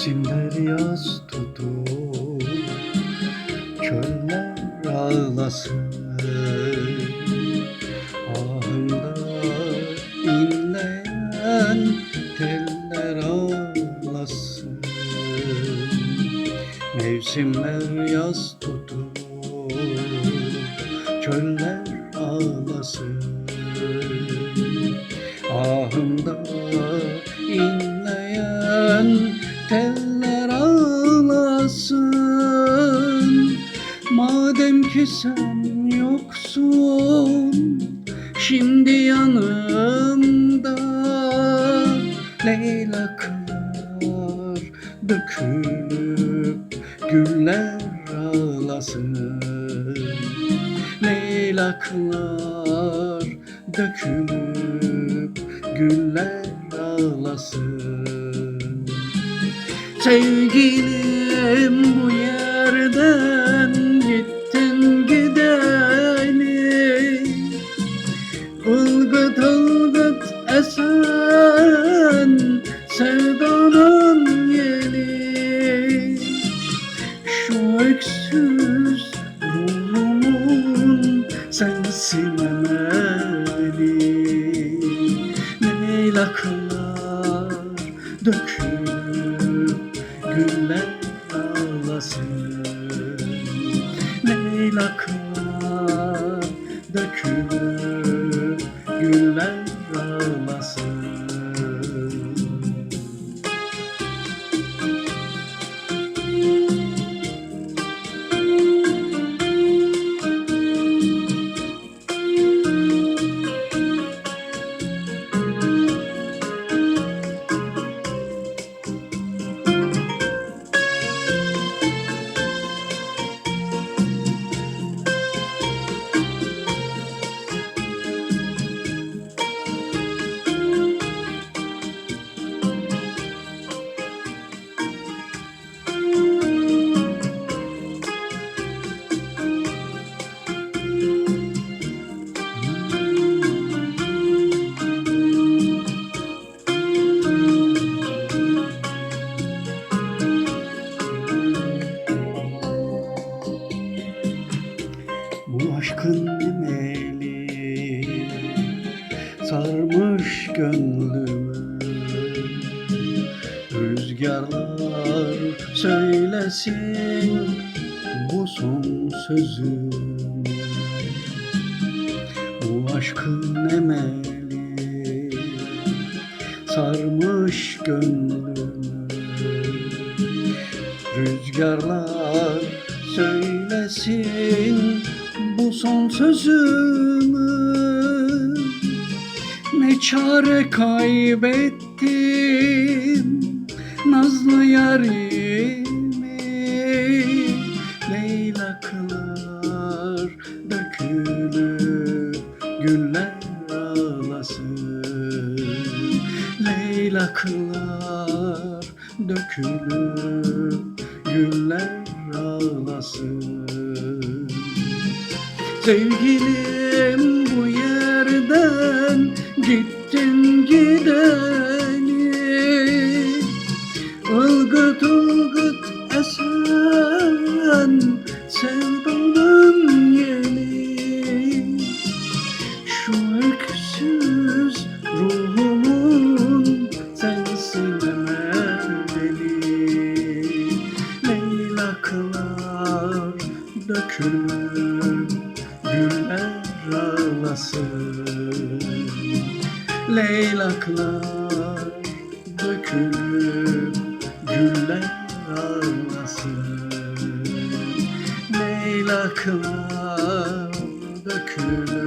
Mevsimler yaz tutup Çöller ağlasın. Ahında inleyen Teller ağlasın. Mevsimler yaz tutup Çöller Madem ki sen yoksun Şimdi yanımda Leyla kınar Dökülüp güller ağlasın. Leyla kınar Dökülüp güller ağlasın. Sevgilim bu yerden Leylaklar dökülüp güller ağlasın. Leylaklar dökülüp güller sarmış gönlümü. Rüzgarlar söylesin bu son sözümü Bu aşkın emeli sarmış gönlümü. Rüzgarlar söylesin bu son sözümü Çare kaybettim. Nazlı yarimi Leyla kılar dökülüp güller ağlasın. Leyla kılar dökülüp güller ağlasın. Sevgilim gittin gideli Ilgıt ılgıt esen sevdanın yeli Şu öksüz ruhumun sensin emeli Leyla kılar Leylaklar dökülür güller ağlasın Leylaklar dökülür